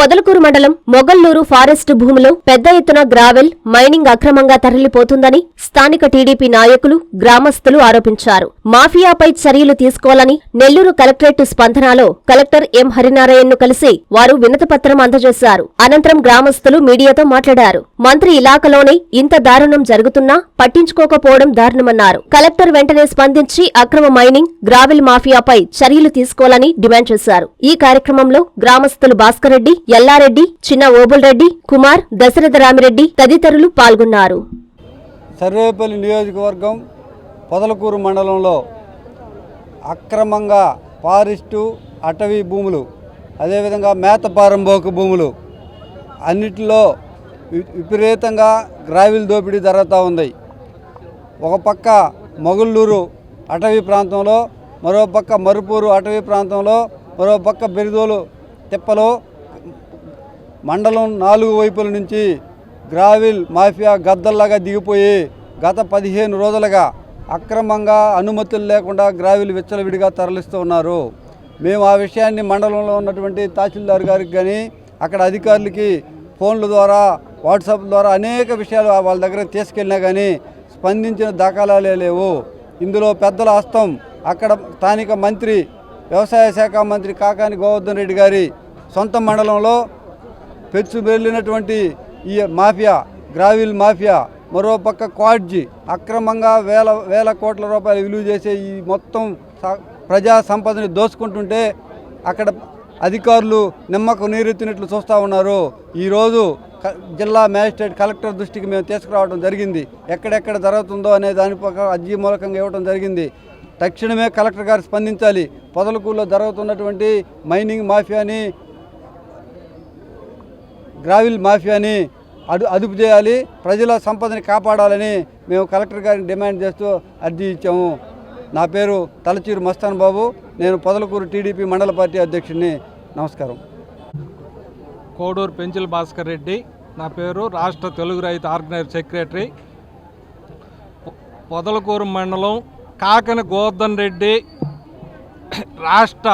పొదలకూరు మండలం మొగల్లూరు ఫారెస్ట్ భూమిలో పెద్ద ఎత్తున గ్రావెల్ మైనింగ్ అక్రమంగా తరలిపోతుందని స్థానిక టీడీపీ నాయకులు గ్రామస్తులు ఆరోపించారు. మాఫియాపై చర్యలు తీసుకోవాలని నెల్లూరు కలెక్టరేట్ స్పందనలో కలెక్టర్ ఎం హరినారాయణను కలిసి వారు వినతిపత్రం అందజేశారు. అనంతరం గ్రామస్తులు మీడియాతో మాట్లాడారు. మంత్రి ఇలాకలోనే ఇంత దారుణం జరుగుతున్నా పట్టించుకోకపోవడం దారుణమన్నారు. కలెక్టర్ వెంటనే స్పందించి అక్రమ మైనింగ్ గ్రావెల్ మాఫియాపై చర్యలు తీసుకోవాలని డిమాండ్ చేశారు. ఈ కార్యక్రమంలో గ్రామస్తులు భాస్కర్ రెడ్డి ఎల్లారెడ్డి చిన్న ఓబుల్రెడ్డి కుమార్ దశరథ రామిరెడ్డి తదితరులు పాల్గొన్నారు. సర్వేపల్లి నియోజకవర్గం పొదలకూరు మండలంలో అక్రమంగా ఫారెస్టు అటవీ భూములు అదేవిధంగా మేతపారంబోకు భూములు అన్నిటిలో వి- విపరీతంగా గ్రావిల్ దోపిడీ జరుగుతూ ఉంది. ఒక పక్క మొగుళ్ళూరు అటవీ ప్రాంతంలో మరో పక్క మరుపూరు అటవీ ప్రాంతంలో మరో పక్క బెరిదోలు తిప్పలో మండలం నాలుగు వైపుల నుంచి గ్రావిల్ మాఫియా గద్దల్లాగా దిగిపోయి గత పదిహేను రోజులుగా అక్రమంగా అనుమతులు లేకుండా గ్రావిల్ విచ్చలవిడిగా తరలిస్తూ ఉన్నారు. మేము ఆ విషయాన్ని మండలంలో ఉన్నటువంటి తహసీల్దార్ గారికి కానీ అక్కడ అధికారులకి ఫోన్ల ద్వారా వాట్సాప్ ద్వారా అనేక విషయాలు వాళ్ళ దగ్గర తీసుకెళ్ళినా కానీ స్పందించిన దాఖలాలే లేవు. ఇందులో పెద్దల హస్తం అక్కడ స్థానిక మంత్రి వ్యవసాయ శాఖ మంత్రి కాకాని గోవర్ధన్ రెడ్డి గారి సొంత మండలంలో పెచ్చు వెళ్ళినటువంటి ఈ మాఫియా గ్రావిల్ మాఫియా మరోపక్క క్వాడ్జీ అక్రమంగా వేల వేల కోట్ల రూపాయలు విలువ చేసే ఈ మొత్తం ప్రజా సంపదని దోచుకుంటుంటే అక్కడ అధికారులు నిమ్మకు నీరెత్తినట్లు చూస్తూ ఉన్నారు. ఈరోజు క- జిల్లా మ్యాజిస్ట్రేట్ కలెక్టర్ దృష్టికి మేము తీసుకురావడం జరిగింది. ఎక్కడెక్కడ జరుగుతుందో అనే దాని అర్జీ మూలకంగా ఇవ్వడం జరిగింది. తక్షణమే కలెక్టర్ గారు స్పందించాలి. పొదలకూరులో జరుగుతున్నటువంటి మైనింగ్ మాఫియాని గ్రావిల్ మాఫియాని అదు అదుపు చేయాలి. ప్రజల సంపదని కాపాడాలని మేము కలెక్టర్ గారిని డిమాండ్ చేస్తూ అర్జీ ఇచ్చాము. నా పేరు తలచూరు మస్తాన్ బాబు. నేను పొదలకూరు టీడీపీ మండల పార్టీ అధ్యక్షుడిని. నమస్కారం. కోడూరు పెంచిల్ భాస్కర్ రెడ్డి నా పేరు రాష్ట్ర తెలుగు రైతు ఆర్గనైజ్ సెక్రటరీ. పొదలకూరు మండలం కాకని గోవర్ధన్ రెడ్డి రాష్ట్ర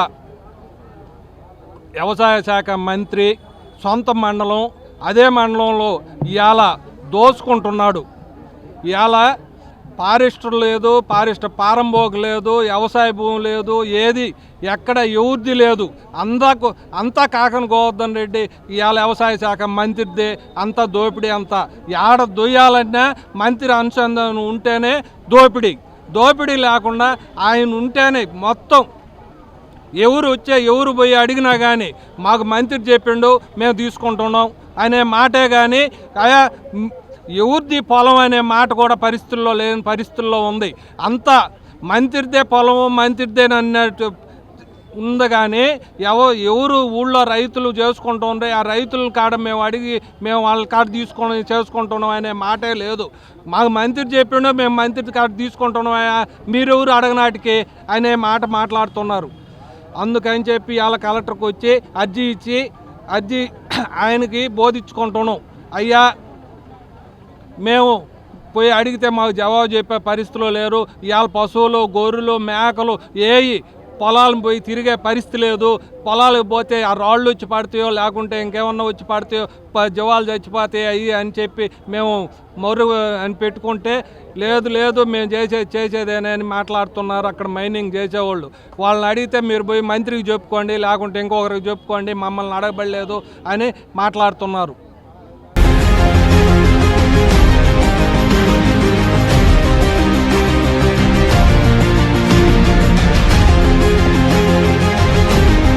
వ్యవసాయ శాఖ మంత్రి సొంత మండలం అదే మండలంలో ఇవాళ దోచుకుంటున్నాడు. ఇవాళ ఫారెస్టర్ లేదు ఫారెస్ట్ పారంబోకు లేదు వ్యవసాయ భూమి లేదు ఏది ఎక్కడ ఎవరిది లేదు. అందాకు అంతా కాకని గోవర్ధన్ రెడ్డి ఇవాళ వ్యవసాయ శాఖ మంత్రిదే అంతా దోపిడీ అంతా. ఏడ దొయ్యాలన్నా మంత్రి అనుసంధానం ఉంటేనే దోపిడీ. దోపిడీ లేకుండా ఆయన ఉంటేనే మొత్తం ఎవరు వచ్చే ఎవరు పోయి అడిగినా కానీ మాకు మంత్రి చెప్పిండు మేము తీసుకుంటున్నాం అనే మాటే కానీ అయా ఎవరిది పొలం అనే మాట కూడా పరిస్థితుల్లో లేని పరిస్థితుల్లో ఉంది. అంత మంత్రిదే పొలము మంత్రిదే అన్నట్టు ఉంది కానీ ఎవ ఎవరు ఊళ్ళో రైతులు చేసుకుంటుండే ఆ రైతుల కాడ మేము అడిగి మేము వాళ్ళ కాడ తీసుకొని చేసుకుంటున్నాం అనే మాటే లేదు. మాకు మంత్రి చెప్పిండో మేము మంత్రి కాడ తీసుకుంటున్నాం మీరెవరు అడగనాటికి అనే మాట మాట్లాడుతున్నారు. అందుకని చెప్పి వాళ్ళ కలెక్టర్కి వచ్చి అర్జీ ఇచ్చి అర్జీ ఆయనకి బోధించుకుంటున్నాం. అయ్యా మేము పోయి అడిగితే మాకు జవాబు చెప్పే పరిస్థితిలో లేరు. ఇవాళ పశువులు గొర్రెలు మేకలు ఏవి పొలాలను పోయి తిరిగే పరిస్థితి లేదు. పొలాలకు పోతే ఆ రాళ్ళు వచ్చి పడతాయో లేకుంటే ఇంకేమన్నా వచ్చి పడతాయో జవాలు చచ్చిపోతాయి అయ్యి అని చెప్పి మేము మరు అని పెట్టుకుంటే లేదు లేదు మేము చేసే చేసేదేనే అని మాట్లాడుతున్నారు. అక్కడ మైనింగ్ చేసేవాళ్ళు. వాళ్ళని అడిగితే మీరు పోయి మంత్రికి చెప్పుకోండి లేకుంటే ఇంకొకరికి చెప్పుకోండి మమ్మల్ని అడగబడలేదు అని మాట్లాడుతున్నారు.